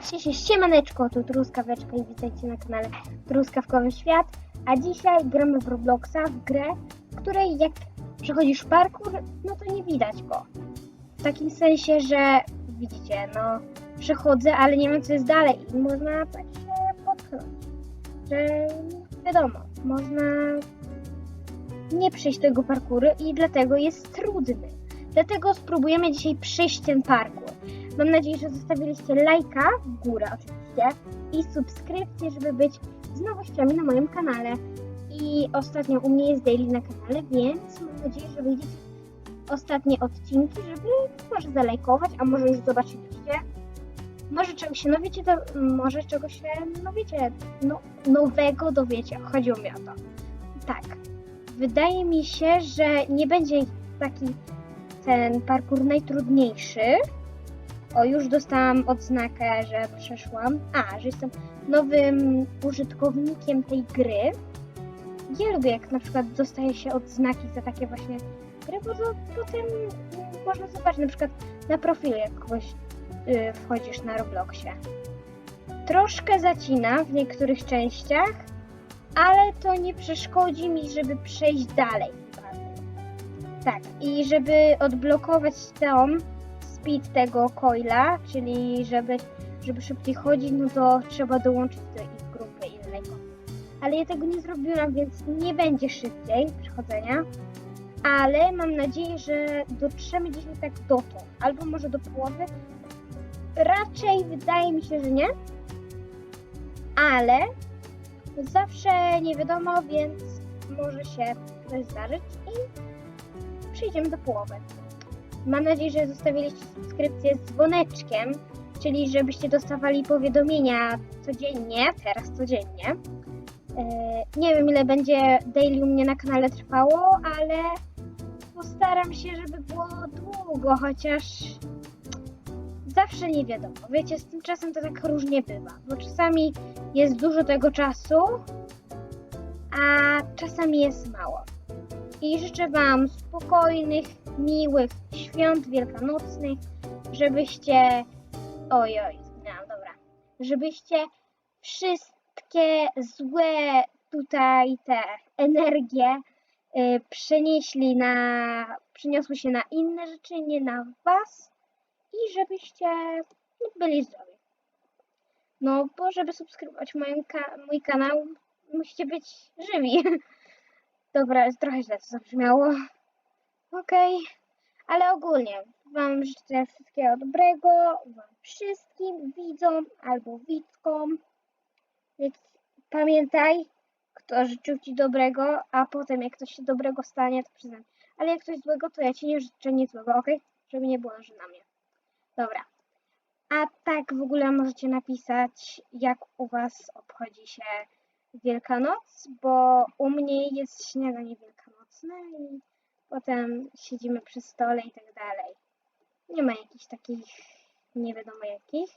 Sie- Siemaneczko, tu Truskaweczka i witajcie na kanale Truskawkowy Świat. A dzisiaj gramy w Robloxa, w grę, w której jak przechodzisz parkour, no to nie widać go. W takim sensie, że widzicie, no przechodzę, ale nie wiem co jest dalej i można Że wiadomo, można nie przejść tego parkouru i dlatego jest trudny. Dlatego spróbujemy dzisiaj przejść ten parkour. Mam nadzieję, że zostawiliście lajka w górę oczywiście i subskrypcję, żeby być z nowościami na moim kanale. I ostatnio u mnie jest daily na kanale, więc mam nadzieję, że wyjdziecie ostatnie odcinki, żeby może zalajkować, a może już zobaczyliście. Może czegoś się dowiecie, to może czegoś się, no wiecie, no, nowego dowiecie. Chodziło mi o to. Tak. Wydaje mi się, że nie będzie taki ten parkour najtrudniejszy. O, już dostałam odznakę, że przeszłam. A, że jestem nowym użytkownikiem tej gry. Ja lubię, jak na przykład dostaje się odznaki za takie właśnie gry, bo to potem można zobaczyć na przykład na profilu, jak kogoś wchodzisz na Robloxie. Troszkę zacina w niektórych częściach, ale to nie przeszkodzi mi, żeby przejść dalej. Tak, i żeby odblokować tą speed tego coila, czyli żeby, żeby szybciej chodzić, no to trzeba dołączyć do ich grupy innego. Ale ja tego nie zrobiłam, więc nie będzie szybciej przechodzenia. Ale mam nadzieję, że dotrzemy dzisiaj tak dotąd, albo może do połowy. Raczej wydaje mi się, że nie. Ale zawsze nie wiadomo, więc może się coś zdarzyć i przejdziemy do połowy. Mam nadzieję, że zostawiliście subskrypcję z dzwoneczkiem, czyli żebyście dostawali powiadomienia codziennie, teraz codziennie. E, Nie wiem ile będzie daily u mnie na kanale trwało, ale postaram się, żeby było długo, chociaż zawsze nie wiadomo. Wiecie, z tym czasem to tak różnie bywa, bo czasami jest dużo tego czasu, a czasami jest mało. I życzę Wam spokojnych, miłych świąt wielkanocnych, żebyście. Oj, oj, no dobra. Żebyście wszystkie złe tutaj te energie y, przenieśli na. przeniosły się na inne rzeczy, nie na Was i żebyście byli zdrowi. No, bo żeby subskrybować ka- mój kanał, musicie być żywi. Dobra, trochę źle to zabrzmiało. Okej, ale ogólnie Wam życzę wszystkiego dobrego, Wam wszystkim widzom albo widzkom. Więc pamiętaj, kto życzył Ci dobrego, a potem jak coś się dobrego stanie, to przyznam. Ale jak coś złego, to ja Ci nie życzę nic złego, ok? Żeby nie było, że na mnie. Dobra. A tak w ogóle możecie napisać, jak u Was obchodzi się Wielkanoc, bo u mnie jest śniadanie wielkanocne i potem siedzimy przy stole i tak dalej. Nie ma jakichś takich nie wiadomo jakich.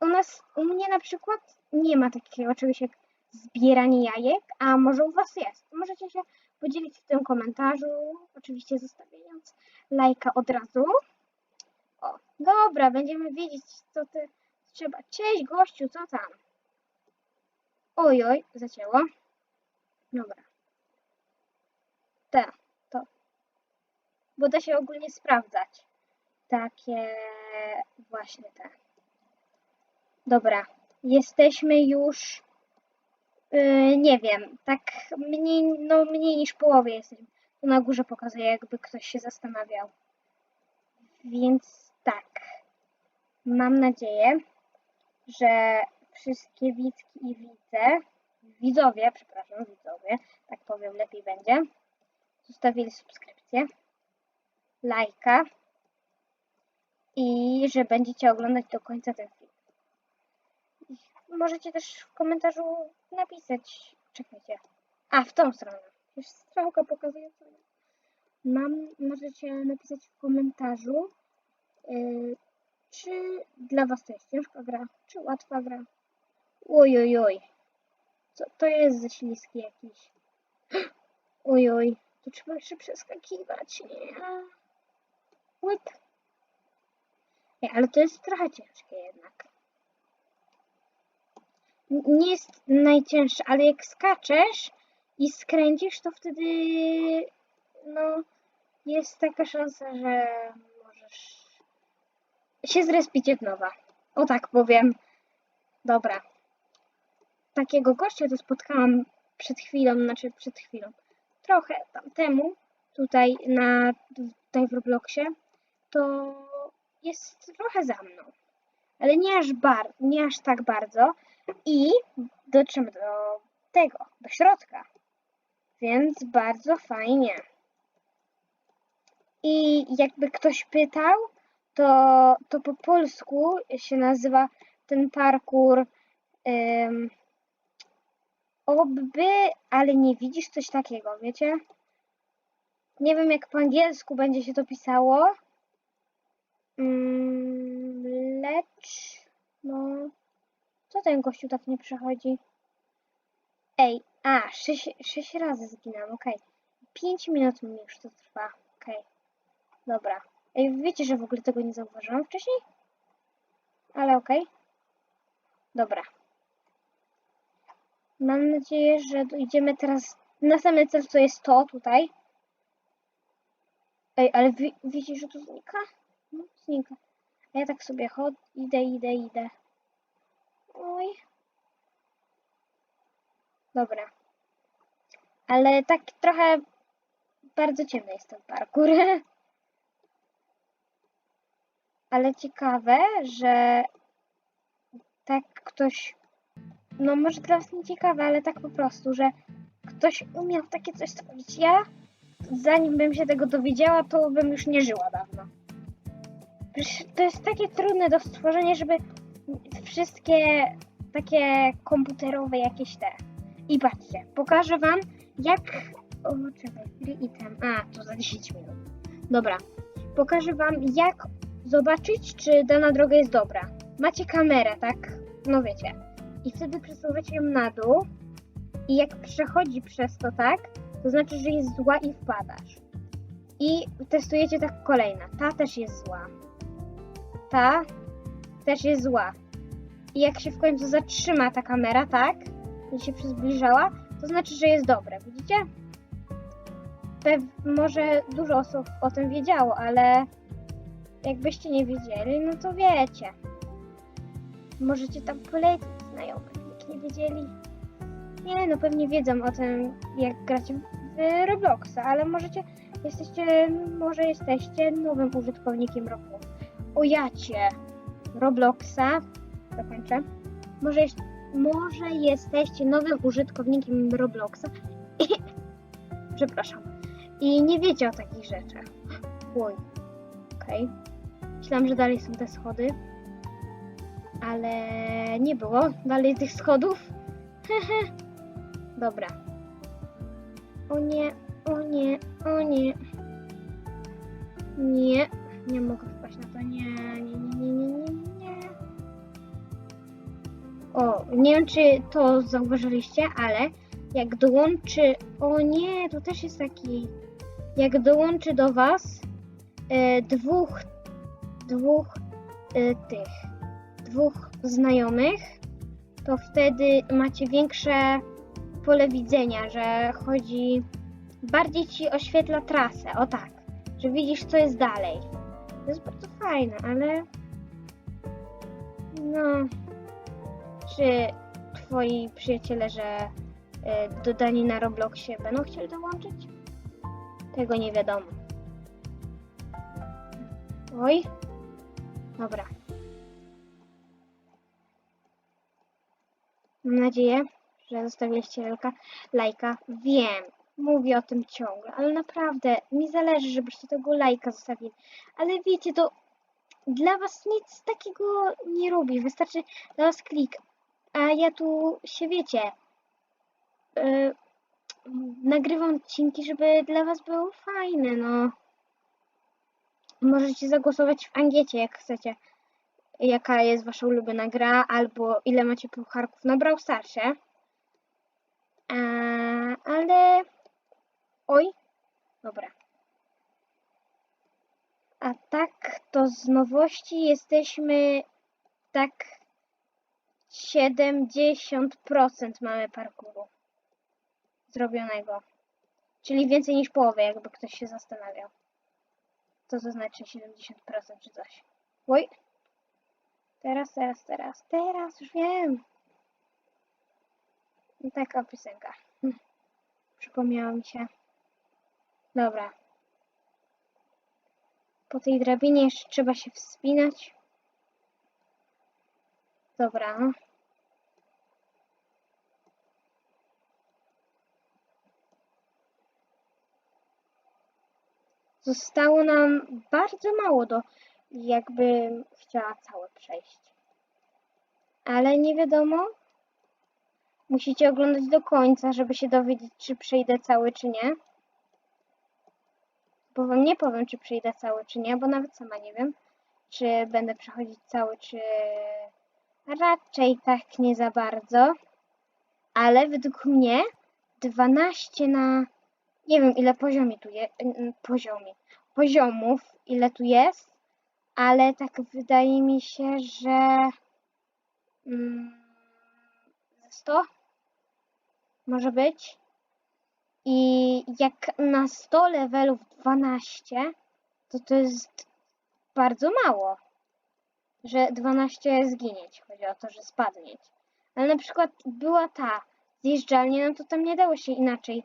U nas, u mnie na przykład nie ma takiego czegoś jak zbieranie jajek, a może u Was jest. Możecie się podzielić w tym komentarzu, oczywiście zostawiając lajka od razu. Dobra, będziemy wiedzieć, co ty trzeba. Cześć gościu, co tam? Oj, oj, zacięło. Dobra. Te, to. Bo da się ogólnie sprawdzać. Takie właśnie te. Dobra. Jesteśmy już, yy, nie wiem, tak mniej, no mniej niż połowie jesteśmy. Tu na górze pokazuje, jakby ktoś się zastanawiał. Więc tak. Mam nadzieję, że wszystkie widzki i widze, widzowie, przepraszam, widzowie, tak powiem, lepiej będzie, zostawili subskrypcję, lajka i że będziecie oglądać do końca ten film. Możecie też w komentarzu napisać, czekajcie, a w tą stronę, już strzałka pokazuje. Mam, możecie napisać w komentarzu, czy dla Was to jest ciężka gra, czy łatwa gra. Oj, oj. Co to jest za śliski jakiś? Oj, oj. Tu trzeba jeszcze przeskakiwać. Nie. Łyp. Ej, ale to jest trochę ciężkie jednak. Nie jest najcięższe, ale jak skaczesz i skręcisz, to wtedy no jest taka szansa, że się zrespić od nowa. O tak powiem. Dobra. Takiego gościa to spotkałam przed chwilą, znaczy przed chwilą. Trochę tam temu, tutaj na tutaj w Robloxie, to jest trochę za mną. Ale nie aż bar, nie aż tak bardzo. I dotrzemy do tego, do środka. Więc bardzo fajnie. I jakby ktoś pytał, to, to po polsku się nazywa ten parkour um, obby, ale nie widzisz coś takiego, wiecie? Nie wiem jak po angielsku będzie się to pisało. Mm, lecz, no, co ten gościu tak nie przechodzi? Ej, a, sześć, sześć razy zginęłam, okej. Pięć minut mi już to trwa, okej. Dobra. Ej, wiecie, że w ogóle tego nie zauważyłam wcześniej? Ale okej. Dobra. Mam nadzieję, że idziemy teraz. Następny cel to jest to tutaj. Ej, ale wi widzisz, że to znika? No, znika. A ja tak sobie chodzę, idę, idę, idę. Oj. Dobra. Ale tak trochę bardzo ciemny jest ten parkour. Ale ciekawe, że tak ktoś, no może dla was nie ciekawe, ale tak po prostu, że ktoś umiał takie coś stworzyć. Ja, zanim bym się tego dowiedziała, to bym już nie żyła dawno. Przecież to jest takie trudne do stworzenia, żeby wszystkie takie komputerowe jakieś te. I patrzcie, pokażę wam jak... O, czekaj, item. A, to za 10 minut. Dobra, pokażę wam jak zobaczyć, czy dana droga jest dobra. Macie kamerę, tak? No wiecie. I wtedy przesuwacie ją na dół i jak przechodzi przez to tak, to znaczy, że jest zła i wpadasz. I testujecie tak kolejna. Ta też jest zła. Ta też jest zła. I jak się w końcu zatrzyma ta kamera, tak? I się przyzbliżała, to znaczy, że jest dobre. Widzicie? Pew może dużo osób o tym wiedziało, ale jakbyście nie wiedzieli, no to wiecie. Możecie tam polecić znajomych, jak nie wiedzieli. Nie, no pewnie wiedzą o tym, jak grać w Robloxa, ale możecie, jesteście, może jesteście nowym użytkownikiem Robloxa. O jacie Robloxa, dokończę. Może, jest, może jesteście nowym użytkownikiem Robloxa i, przepraszam, i nie wiecie o takich rzeczach. Oj, okej. Myślałam, że dalej są te schody, ale nie było dalej tych schodów. Hehe. Dobra. O nie, o nie, o nie. Nie, nie mogę wpaść na to. Nie, nie, nie, nie, nie, nie, nie. O, nie wiem czy to zauważyliście, ale jak dołączy. O nie, to też jest taki. Jak dołączy do Was e, dwóch, dwóch e, tych, dwóch znajomych, to wtedy macie większe pole widzenia, że chodzi. Bardziej ci oświetla trasę, o tak, że widzisz co jest dalej. To jest bardzo fajne, ale. No. Czy twoi przyjaciele, że y, dodani na Robloxie będą chcieli dołączyć? Tego nie wiadomo. Oj. Dobra. Mam nadzieję, że zostawiliście lajka. lajka. Wiem, mówię o tym ciągle, ale naprawdę mi zależy, żebyście tego lajka zostawili. Ale wiecie, to dla was nic takiego nie robi. Wystarczy dla was klik. A ja tu się wiecie. Yy, nagrywam odcinki, żeby dla was było fajne, no. Możecie zagłosować w angiecie, jak chcecie. jaka jest wasza ulubiona gra, albo ile macie pucharków na Brawl Starsie. Eee, ale... Oj, dobra. A tak, to z nowości jesteśmy tak 70% mamy parkuru zrobionego. Czyli więcej niż połowę, jakby ktoś się zastanawiał. To znaczy 70% czy coś. Oj. Teraz, teraz, teraz, teraz, już wiem. I taka piosenka. Hm. Przypomniała mi się. Dobra. Po tej drabinie jeszcze trzeba się wspinać. Dobra. Zostało nam bardzo mało do, jakbym chciała całe przejść. Ale nie wiadomo. Musicie oglądać do końca, żeby się dowiedzieć, czy przejdę cały, czy nie. Bo wam nie powiem, czy przejdę cały, czy nie, bo nawet sama nie wiem, czy będę przechodzić cały, czy raczej tak nie za bardzo. Ale według mnie 12 na nie wiem ile poziomie tu jest, poziomie, poziomów, ile tu jest, ale tak wydaje mi się, że mm, 100 może być. I jak na 100 levelów 12, to to jest bardzo mało, że 12 zginieć. Chodzi o to, że spadnieć. Ale na przykład była ta zjeżdżalnia, no to tam nie dało się inaczej.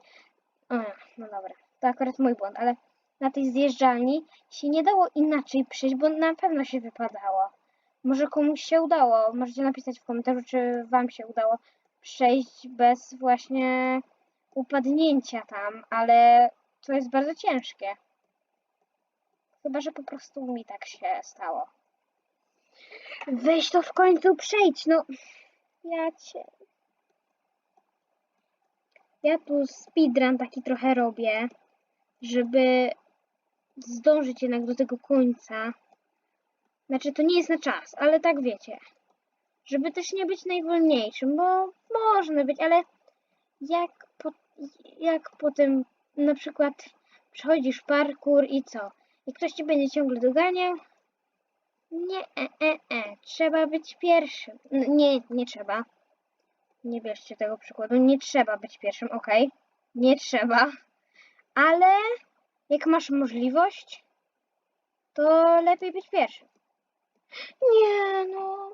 A, no dobra, to akurat mój błąd, ale na tej zjeżdżalni się nie dało inaczej przejść, bo na pewno się wypadało. Może komuś się udało. Możecie napisać w komentarzu, czy wam się udało przejść bez właśnie upadnięcia tam, ale to jest bardzo ciężkie. Chyba, że po prostu mi tak się stało. Weź to w końcu przejdź, no. Ja cię. Ja tu speedrun taki trochę robię, żeby zdążyć jednak do tego końca. Znaczy, to nie jest na czas, ale tak wiecie. Żeby też nie być najwolniejszym, bo można być, ale jak, po, jak potem na przykład przechodzisz parkour i co? I ktoś ci będzie ciągle doganiał? Nie, e, e, e. Trzeba być pierwszym. N nie, nie trzeba. Nie bierzcie tego przykładu. Nie trzeba być pierwszym, ok? Nie trzeba. Ale jak masz możliwość, to lepiej być pierwszym. Nie, no.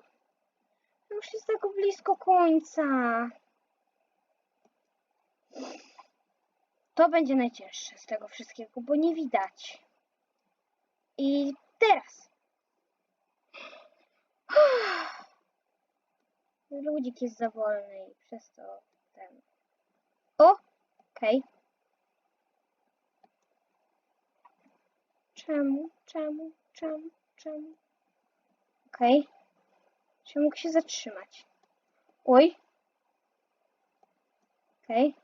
Już jest tak blisko końca. To będzie najcięższe z tego wszystkiego, bo nie widać. I teraz. Ludzik jest za wolny i przez to ten. O! Okej. Okay. Czemu? Czemu? Czemu? Czemu? Okej. Okay. Czy mógł się zatrzymać? Oj. Okej. Okay.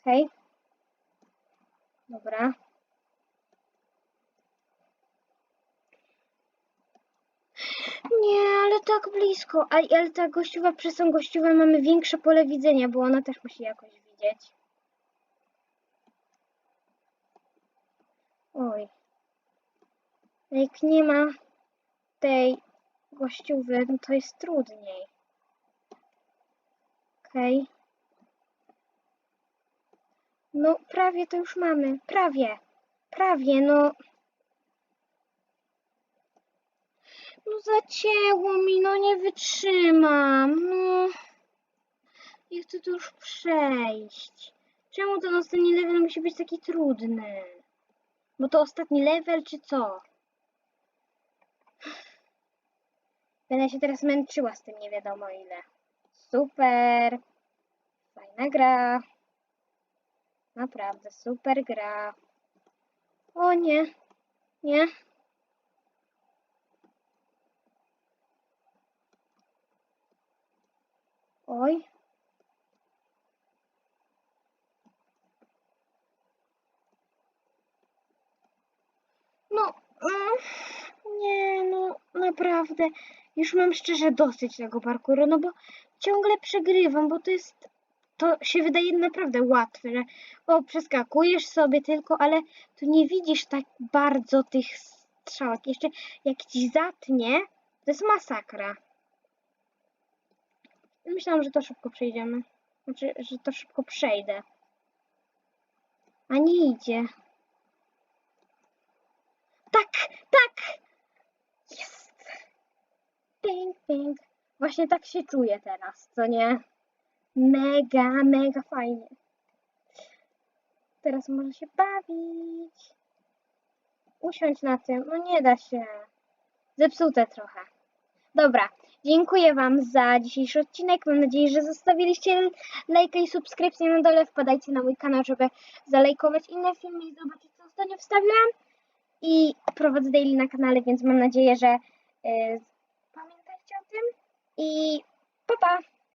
Okej. Okay. Dobra. Nie, ale tak blisko. Ale ta gościowa, przez tą gościową mamy większe pole widzenia, bo ona też musi jakoś widzieć. Oj. Jak nie ma tej gościowy, no to jest trudniej. Okej. Okay. No, prawie to już mamy. Prawie. Prawie, no. No zacięło mi, no nie wytrzymam. No. Ja chcę to już przejść. Czemu ten ostatni level musi być taki trudny? Bo to ostatni level, czy co? Będę się teraz męczyła z tym nie wiadomo ile. Super. Fajna gra. Naprawdę super gra. O nie. Nie. Oj. No, mm, nie, no naprawdę. Już mam szczerze dosyć tego parkuru, no bo ciągle przegrywam, bo to jest to się wydaje naprawdę łatwe, że o, przeskakujesz sobie tylko, ale tu nie widzisz tak bardzo tych strzałek. Jeszcze jak ci zatnie, to jest masakra. Myślałam, że to szybko przejdziemy. Znaczy, że to szybko przejdę. A nie idzie. Tak, tak! Jest! Ping, ping. Właśnie tak się czuję teraz, co nie? Mega, mega fajnie. Teraz można się bawić. Usiądź na tym. No nie da się. Zepsute trochę. Dobra, dziękuję Wam za dzisiejszy odcinek. Mam nadzieję, że zostawiliście lajka i subskrypcję na dole. Wpadajcie na mój kanał, żeby zalajkować inne filmy i zobaczyć, co ostatnio wstawiłam. I prowadzę daily na kanale, więc mam nadzieję, że y, pamiętajcie o tym. I pa pa!